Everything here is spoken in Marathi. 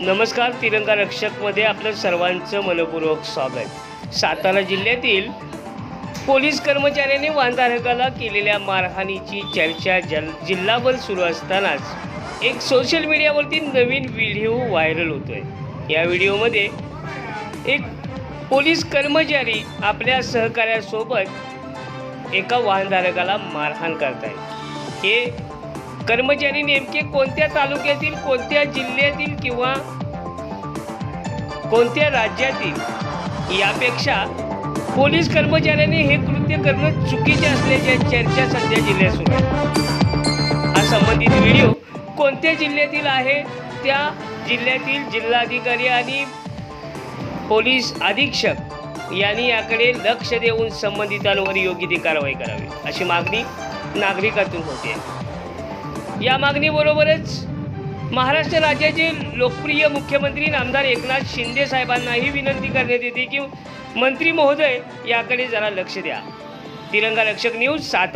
नमस्कार तिरंगा रक्षकमध्ये आपलं सर्वांचं मनपूर्वक स्वागत. सातारा जिल्ह्यातील पोलीस कर्मचाऱ्यांनी वाहनधारकाला केलेल्या मारहाणीची चर्चा जल जिल्हाभर सुरू असतानाच एक सोशल मीडियावरती नवीन व्हिडिओ व्हायरल होतोय. या व्हिडिओमध्ये एक पोलीस कर्मचारी आपल्या सहकाऱ्यासोबत एका वाहनधारकाला मारहाण करत आहे हे कर्मचारी नेमके कोणत्या तालुक्यातील कोणत्या जिल्ह्यातील किंवा कोणत्या राज्यातील? यापेक्षा पोलीस कर्मचाऱ्यांनी हे कृत्य करणं चुकीचे असल्याच्या चर्चा सध्या जिल्ह्यात सुरू आहे. हा संबंधित व्हिडिओ कोणत्या जिल्ह्यातील आहे? त्या जिल्ह्यातील जिल्हाधिकारी आणि पोलीस अधीक्षक यांनी याकडे लक्ष देऊन संबंधितांवर योग्य ती कारवाई करावी अशी मागणी नागरिकातून होते. या मागणीबरोबरच महाराष्ट्र राज्याचे लोकप्रिय मुख्यमंत्री नामदार एकनाथ शिंदे साहेबांनाही विनंती करण्यात येते की मंत्री महोदय याकडे जरा लक्ष द्या. तिरंगा रक्षक न्यूज सात